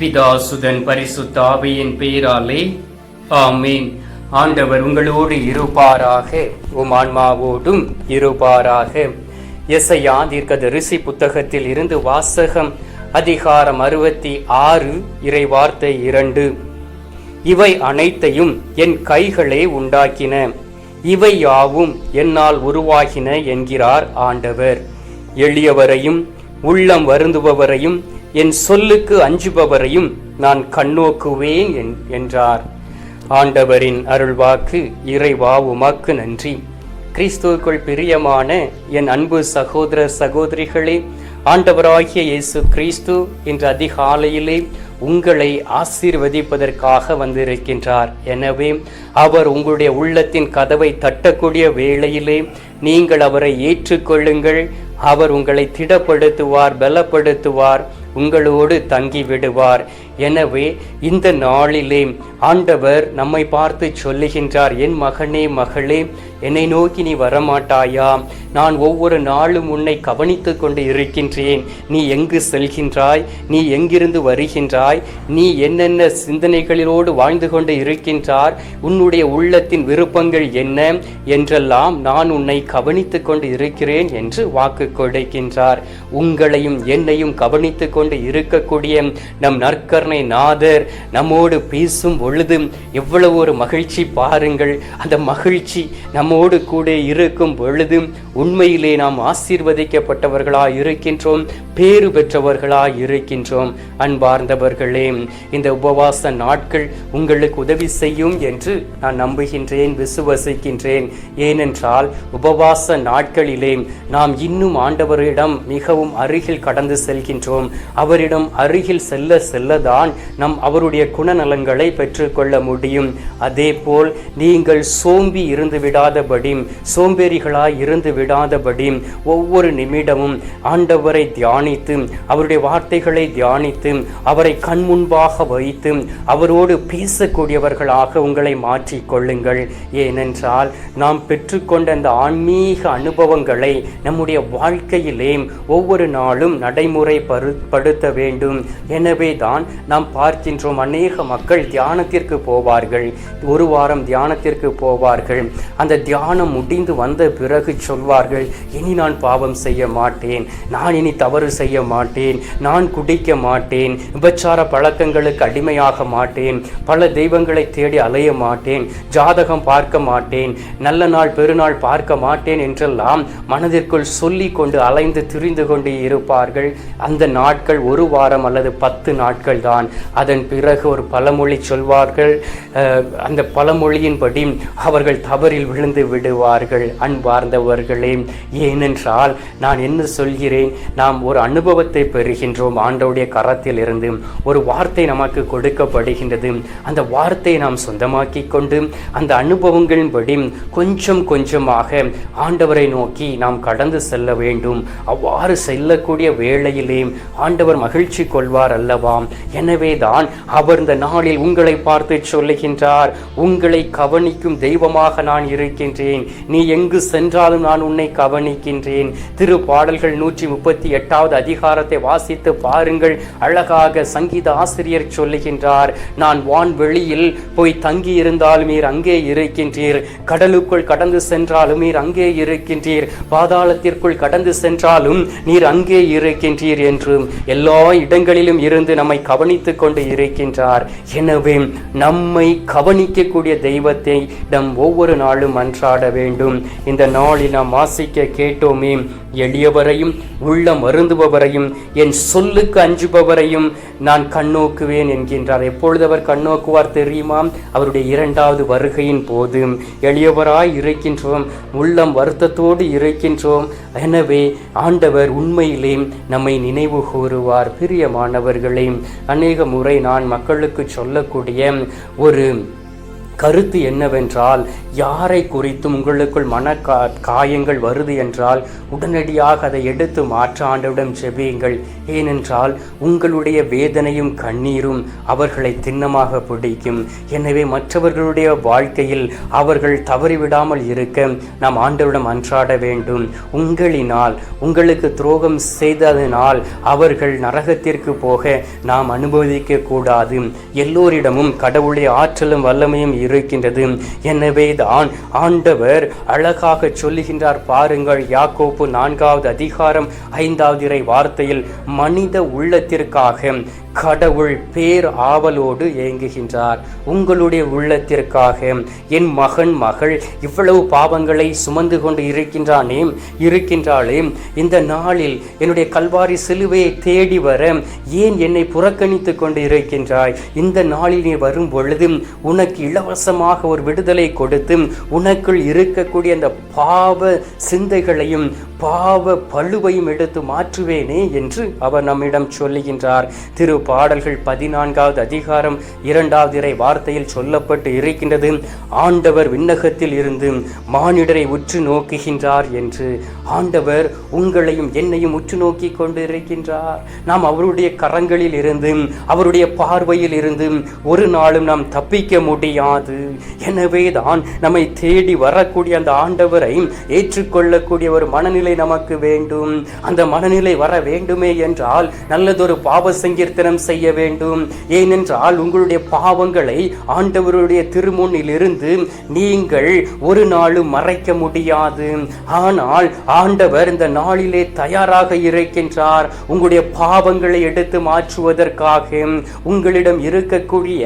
பிதாசுதன் பரிசுத்தாவியின் பெயராலே ஆமீன். ஆண்டவர் உங்களோடு இருப்பாராக. உம் ஆன்மாவோடும் இருப்பாராக. எஸ்ஐயா தீர்க்கத ரிசி புத்தகத்தில் இருந்து வாசகம் அதிகாரம் அறுபத்தி ஆறு இறை வார்த்தை இரண்டு. இவை அனைத்தையும் என் கைகளே உண்டாக்கின. இவை யாவும் என்னால் உருவாகின என்கிறார் ஆண்டவர். எளியவரையும் உள்ளம் வருந்துபவரையும் என் சொல்லுக்கு அஞ்சுபவரையும் நான் கண்ணோக்குவேன் என்- என்றார். ஆண்டவரின் அருள்வாக்கு இறைவா உமாக்கு நன்றி. கிறிஸ்துவுக்குள் பிரியமான என் அன்பு சகோதர சகோதரிகளே ஆண்டவராகிய இயேசு கிறிஸ்து இன்று அதிகாலையிலே உங்களை ஆசீர்வதிப்பதற்காக வந்திருக்கின்றார். எனவே அவர் உங்களுடைய உள்ளத்தின் கதவை தட்டக்கூடிய வேளையிலே நீங்கள் அவரை ஏற்றுக்கொள்ளுங்கள். அவர் உங்களை திடப்படுத்துவார் பலப்படுத்துவார். உங்களோடு தங்கி விடுவார் எனவே இந்த நாளிலே ஆண்டவர் நம்மை பார்த்து சொல்லுகின்றார் என் மகனே மகளே என்னை நோக்கி நீ வரமாட்டாயா? நான் ஒவ்வொரு நாளும் உன்னை கவனித்து கொண்டு இருக்கின்றேன். நீ எங்கு செல்கின்றாய்? நீ எங்கிருந்து வருகின்றாய்? நீ என்னென்ன சிந்தனைகளிலோடு வாழ்ந்து கொண்டு இருக்கின்றார்? உன்னுடைய உள்ளத்தின் விருப்பங்கள் என்ன? என்றெல்லாம் நான் உன்னை கவனித்து கொண்டு இருக்கிறேன் என்று வாக்கு கொடுக்கின்றார். உங்களையும் என்னையும் கவனித்து கொண்டு இருக்கக்கூடிய நம் நற்கர்ணை நாதர் நம்மோடு பேசும் பொழுது எவ்வளவு ஒரு மகிழ்ச்சி பாருங்கள். அந்த மகிழ்ச்சி நம் நம்மோடு கூட இருக்கும் பொழுது உண்மையிலே நாம் ஆசீர்வதிக்கப்பட்டவர்களாய் இருக்கின்றோம் பேறு பெற்றவர்களாய் இருக்கின்றோம். அன்பார்ந்தவர்களே இந்த உபவாச நாட்கள் உங்களுக்கு உதவி செய்யும் என்று நான் நம்புகின்றேன் விசுவசிக்கின்றேன். ஏனென்றால் உபவாச நாட்களிலே நாம் இன்னும் ஆண்டவரிடம் மிகவும் அருகில் கடந்து செல்கின்றோம். அவரிடம் அருகில் செல்ல செல்லதான் நம் அவருடைய குணநலங்களை பெற்றுக்கொள்ள முடியும். அதே போல் நீங்கள் சோம்பி இருந்து விடாதபடி சோம்பேறிகளாய் இருந்து விடாதபடி ஒவ்வொரு நிமிடமும் ஆண்டவரை தியானித்து அவருடைய வார்த்தைகளை தியானித்து அவரை கண் முன்பாக வைத்து அவரோடு பேசக்கூடியவர்களாக உங்களை மாற்றிக் கொள்ளுங்கள் ஏனென்றால் நாம் பெற்றுக்கொண்ட அந்த ஆன்மீக அனுபவங்களை நம்முடைய வாழ்க்கையிலே ஒவ்வொரு நாளும் நடைமுறைப்படுத்த வேண்டும். எனவே தான் நாம் பார்க்கின்றோம் அநேக மக்கள் தியானத்திற்கு போவார்கள். ஒரு வாரம் தியானத்திற்கு போவார்கள். அந்த தியானம் முடிந்து வந்த பிறகு சொல்வார்கள் இனி நான் பாவம் செய்ய மாட்டேன். நான் இனி தவறு செய்ய மாட்டேன். நான் குடிக்க மாட்டேன். விபச்சார பழக்கங்களுக்கு அடிமையாக மாட்டேன். பல தெய்வங்களை தேடி அலைய மாட்டேன். ஜாதகம் பார்க்க மாட்டேன். நல்ல நாள் பெருநாள் பார்க்க மாட்டேன் என்றெல்லாம் மனதிற்குள் சொல்லி கொண்டு அலைந்து திரிந்து கொண்டு இருப்பார்கள். அந்த நாட்கள் ஒரு வாரம் அல்லது பத்து நாட்கள் தான். அதன் பிறகு ஒரு பழமொழி சொல்வார்கள். அந்த பழமொழியின்படி அவர்கள் தவறில் விழுந்து விடுவார்கள் அன்பார்ந்தவர்களே. ஏனென்றால் நான் என்ன சொல்கிறேன்? நாம் ஒரு அனுபவத்தை பெறுகின்றோம் ஆண்டவுடைய கரத்தில் இருந்து ஒரு வார்த்தை நமக்கு கொடுக்கப்படுகின்றது. அந்த வார்த்தையை நாம் சொந்தமாக்கி கொண்டு அந்த அனுபவங்களின்படி கொஞ்சம் கொஞ்சமாக ஆண்டவரை நோக்கி நாம் கடந்து செல்ல வேண்டும். அவ்வாறு செல்லக்கூடிய வேளையிலே ஆண்டவர் மகிழ்ச்சி கொள்வார் அல்லவாம் எனவே தான் அவர் இந்த நாளில் உங்களை பார்த்து சொல்லுகின்றார். உங்களை கவனிக்கும் தெய்வமாக நான் இருக்கேன். இருக்கின்றேன் நீ எங்கு சென்றாலும் நான் உன்னை கவனிக்கின்றேன். திரு பாடல்கள் நூற்றி முப்பத்தி எட்டாவது அதிகாரத்தை வாசித்து பாருங்கள். அழகாக சங்கீத ஆசிரியர் சொல்லுகின்றார் நான் வான்வெளியில் போய் தங்கி இருந்தாலும் நீர் அங்கே இருக்கின்றீர். கடலுக்குள் கடந்து சென்றாலும் நீர் அங்கே இருக்கின்றீர். பாதாளத்திற்குள் கடந்து சென்றாலும் நீர் அங்கே இருக்கின்றீர் என்றும் எல்லா இடங்களிலும் இருந்து நம்மை கவனித்துக் கொண்டு இருக்கின்றார். எனவே நம்மை கவனிக்கக்கூடிய தெய்வத்தை நம் ஒவ்வொரு நாளும் மன்றாட வேண்டும். இந்த நாளில் நாம் வாசிக்க கேட்டோமே எளியவரையும் உள்ளம் வருந்துபவரையும் என் சொல்லுக்கு அஞ்சுபவரையும் நான் கண்ணோக்குவேன் என்கின்றார். எப்பொழுது அவர் கண்ணோக்குவார் தெரியுமா? அவருடைய இரண்டாவது வருகையின் போது. எளியவராய் இருக்கின்றோம் உள்ளம் வருத்தத்தோடு இருக்கின்றோம். எனவே ஆண்டவர் உண்மையிலே நம்மை நினைவு கூறுவார். பிரியமானவர்களே அநேக முறை நான் மக்களுக்கு சொல்லக்கூடிய ஒரு கருத்து என்னவென்றால் யாரை குறித்தும் உங்களுக்குள் மன கா காயங்கள் வருது என்றால் உடனடியாக அதை எடுத்து மாற்ற ஆண்டவிடம் செபியுங்கள் ஏனென்றால் உங்களுடைய வேதனையும் கண்ணீரும் அவர்களை திண்ணமாக பிடிக்கும். எனவே மற்றவர்களுடைய வாழ்க்கையில் அவர்கள் தவறிவிடாமல் இருக்க நாம் ஆண்டவிடம் அன்றாட வேண்டும். உங்களினால் உங்களுக்கு துரோகம் செய்ததினால் அவர்கள் நரகத்திற்கு போக நாம் அனுபவிக்க கூடாது எல்லோரிடமும் கடவுளுடைய ஆற்றலும் வல்லமையும் இருக்கின்றது. எனவே தான் ஆண்டவர் அழகாக சொல்லுகின்றார். பாருங்கள் யாக்கோப்பு நான்காவது அதிகாரம் ஐந்தாவது இறை வார்த்தையில் மனித உள்ளத்திற்காக கடவுள் பேர் ஆவலோடு ஏங்குகின்றார். உங்களுடைய உள்ளத்திற்காக என் மகன் மகள் இவ்வளவு பாவங்களை சுமந்து கொண்டு இருக்கின்றானே இருக்கின்றாளே. இந்த நாளில் என்னுடைய கல்வாரி சிலுவையை தேடி வர ஏன் என்னை புறக்கணித்து கொண்டு இருக்கின்றாய்? இந்த நாளில் நீ வரும் பொழுது உனக்கு இலவசமாக ஒரு விடுதலை கொடுத்து உனக்குள் இருக்கக்கூடிய அந்த பாவ சிந்தைகளையும் பாவ பழுவையும் எடுத்து மாற்றுவேனே என்று அவர் நம்மிடம் சொல்லுகின்றார். திரு பாடல்கள் பதினான்காவது அதிகாரம் இரண்டாவது இறை வார்த்தையில் சொல்லப்பட்டு இருக்கின்றது. ஆண்டவர் விண்ணகத்தில் இருந்து மானிடரை உற்று நோக்குகின்றார் என்று. ஆண்டவர் உங்களையும் என்னையும் உற்று நோக்கி கொண்டு இருக்கின்றார் நாம் அவருடைய கரங்களில் இருந்தும் அவருடைய பார்வையில் இருந்தும் ஒரு நாளும் நாம் தப்பிக்க முடியாது. எனவே தான் நம்மை தேடி வரக்கூடிய அந்த ஆண்டவரை ஏற்றுக்கொள்ளக்கூடிய ஒரு மனநிலை நமக்கு வேண்டும். அந்த மனநிலை வர வேண்டுமே என்றால் நல்லதொரு பாவ சங்கீர்த்தனம் செய்ய வேண்டும். ஏனென்றால் உங்களுடைய பாவங்களை ஆண்டவருடைய திருமுன்னில் இருந்து நீங்கள் ஒரு நாளும் மறைக்க முடியாது. ஆனால் ஆண்டவர் இந்த நாளிலே தயாராக இருக்கின்றார். உங்களுடைய பாவங்களை எடுத்து மாற்றுவதற்காக உங்களிடம் இருக்கக்கூடிய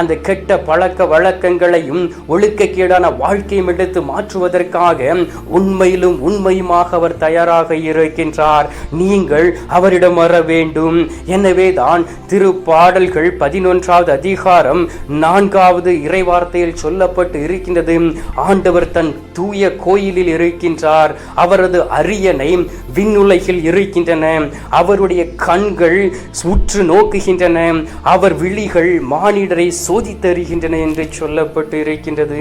அந்த கெட்ட பழக்க வழக்கங்களையும் ஒழுக்கக்கேடான வாழ்க்கையும் எடுத்து மாற்றுவதற்காக உண்மையிலும் உண்மையுமாக அவர் தயாராக இருக்கின்றார். நீங்கள் அவரிடம் வர வேண்டும். எனவே தான் திருப்பாடல்கள் பதினொன்றாவது அதிகாரம் நான்காவது இறைவார்த்தையில் சொல்லப்பட்டு இருக்கின்றது. ஆண்டவர் தன் தூய கோயிலில் இருக்கின்றார். அவரது அரியணை விண்ணுலகில் இருக்கின்றன. அவருடைய கண்கள் சுற்று நோக்குகின்றன. அவர் விழிகள் மானிடரை சோதித்தறிகின்றன என்று சொல்லப்பட்டு இருக்கின்றது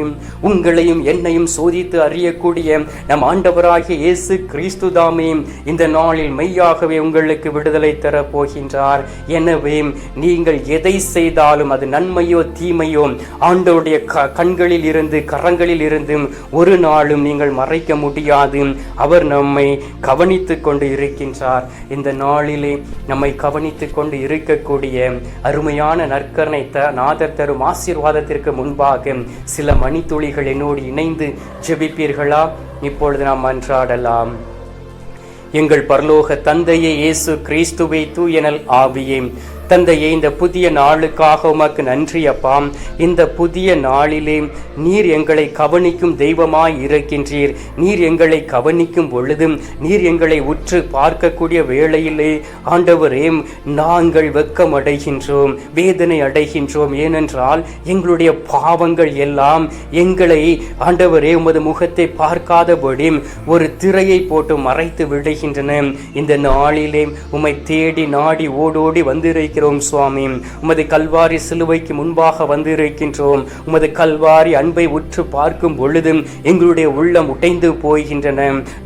உங்களையும் என்னையும் சோதித்து அறியக்கூடிய நம் ஆண்டவராகிய இயேசு கிறிஸ்து தாமே இந்த நாளில் மெய்யாகவே உங்களுக்கு விடுதலை தரப்போகின்றார். எனவே நீங்கள் எதை செய்தாலும் அது நன்மையோ தீமையோ ஆண்டவருடைய க கண்களில் இருந்து கரங்களில் இருந்து ஒரு நாளும் நீங்கள் மறைக்க முடியாது. அவர் நம்மை கவனித்து கொண்டு இருக்கின்றார். இந்த நாளிலே நம்மை கவனித்து கொண்டு இருக்கக்கூடிய அருமையான நற்கரணை த நாதர் தரும் ஆசீர்வாதத்திற்கு முன்பாக சில மணித்துளிகள் என்னோடு இணைந்து ஜெபிப்பீர்களா? இப்பொழுது நாம் அன்றாடலாம். எங்கள் பரலோக தந்தையே இயேசு கிறிஸ்துவை தூயனல் ஆவியே. தந்தையே இந்த புதிய நாளுக்காக உமக்கு நன்றி அப்பாம் இந்த புதிய நாளிலே நீர் எங்களை கவனிக்கும் தெய்வமாய் இருக்கின்றீர். நீர் எங்களை கவனிக்கும் பொழுதும் நீர் எங்களை உற்று பார்க்கக்கூடிய வேளையிலே ஆண்டவரே நாங்கள் வெக்கம் அடைகின்றோம் வேதனை அடைகின்றோம். ஏனென்றால் எங்களுடைய பாவங்கள் எல்லாம் எங்களை ஆண்டவரே உமது முகத்தை பார்க்காதபடி ஒரு திரையை போட்டு மறைத்து விடுகின்றன. இந்த நாளிலே உம்மை தேடி நாடி ஓடோடி இருக்கிறோம் சுவாமி. உமது கல்வாரி சிலுவைக்கு முன்பாக வந்து இருக்கின்றோம் உமது கல்வாரி அன்பை உற்று பார்க்கும் பொழுது எங்களுடைய உள்ளம் உடைந்து போகின்றன.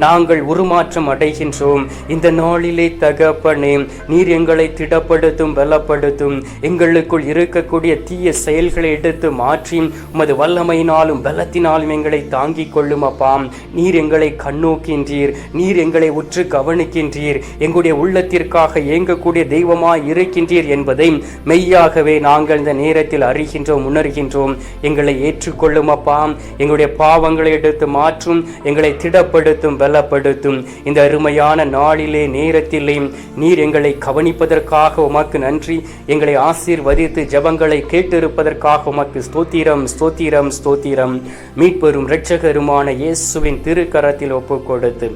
நாங்கள் உருமாற்றம் அடைகின்றோம். இந்த நாளிலே தகப்பனே நீர் எங்களை திடப்படுத்தும் பலப்படுத்தும். எங்களுக்குள் இருக்கக்கூடிய தீய செயல்களை எடுத்து மாற்றி உமது வல்லமையினாலும் பலத்தினாலும் எங்களை தாங்கிக் கொள்ளும் அப்பா நீர் எங்களை கண்ணோக்கின்றீர். நீர் எங்களை உற்று கவனிக்கின்றீர். எங்களுடைய உள்ளத்திற்காக இயங்கக்கூடிய தெய்வமாய் இருக்கின்றீர் என்பதை மெய்யாகவே நாங்கள் இந்த நேரத்தில் அறிகின்றோம் உணர்கின்றோம். எங்களை ஏற்றுக்கொள்ளும் அப்பா. எங்களுடைய பாவங்களை எடுத்து மாற்றும் எங்களை திடப்படுத்தும் பலப்படுத்தும். இந்த அருமையான நாளிலே நேரத்திலே நீர் எங்களை கவனிப்பதற்காக உமக்கு நன்றி. எங்களை ஆசீர்வதித்து ஜபங்களை கேட்டிருப்பதற்காக உமக்கு ஸ்தோத்திரம் ஸ்தோத்திரம் ஸ்தோத்திரம். மீட்பெரும் இரட்சகருமான இயேசுவின் திருக்கரத்தில் ஒப்புக் கொடுத்து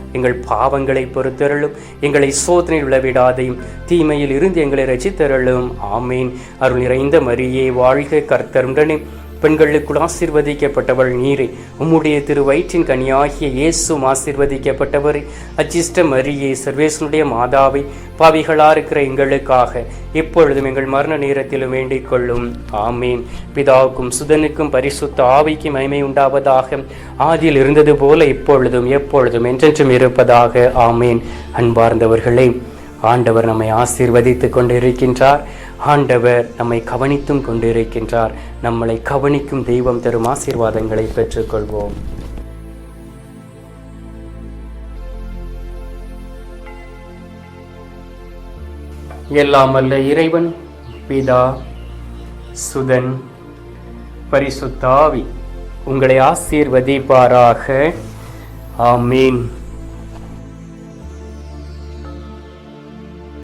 எங்கள் பாவங்களை பொறுத்தருளும் எங்களை சோதனையில் விழவிடாதையும் தீமையில் இருந்து எங்களை ரசித்தருளும் ஆமீன். அருள் நிறைந்த மரியே வாழ்க கர்த்தருடனே. பெண்களுக்குள் ஆசிர்வதிக்கப்பட்டவள் நீரே. உம்முடைய திரு வயிற்றின் கனியாகிய இயேசும் ஆசிர்வதிக்கப்பட்டவர். அச்சிஷ்ட மரியே சர்வேசனுடைய மாதாவை பாவிகளா இருக்கிற எங்களுக்காக எப்பொழுதும் எங்கள் மரண நேரத்திலும் வேண்டிக் கொள்ளும். ஆமீன். பிதாவுக்கும் சுதனுக்கும் பரிசுத்த ஆவிக்கும் மகிமை உண்டாவதாக ஆதியில் இருந்தது போல இப்பொழுதும் எப்பொழுதும் என்றென்றும் இருப்பதாக. ஆமீன். அன்பார்ந்தவர்களே ஆண்டவர் நம்மை ஆசீர்வதித்துக் கொண்டிருக்கின்றார். ஆண்டவர் நம்மை கவனித்தும் கொண்டிருக்கின்றார். நம்மளை கவனிக்கும் தெய்வம் தரும் ஆசீர்வாதங்களை பெற்றுக்கொள்வோம். எல்லாம் அல்ல இறைவன் பிதா சுதன் பரிசுத்தாவி உங்களை ஆசீர்வதிப்பாராக. ஆமீன்.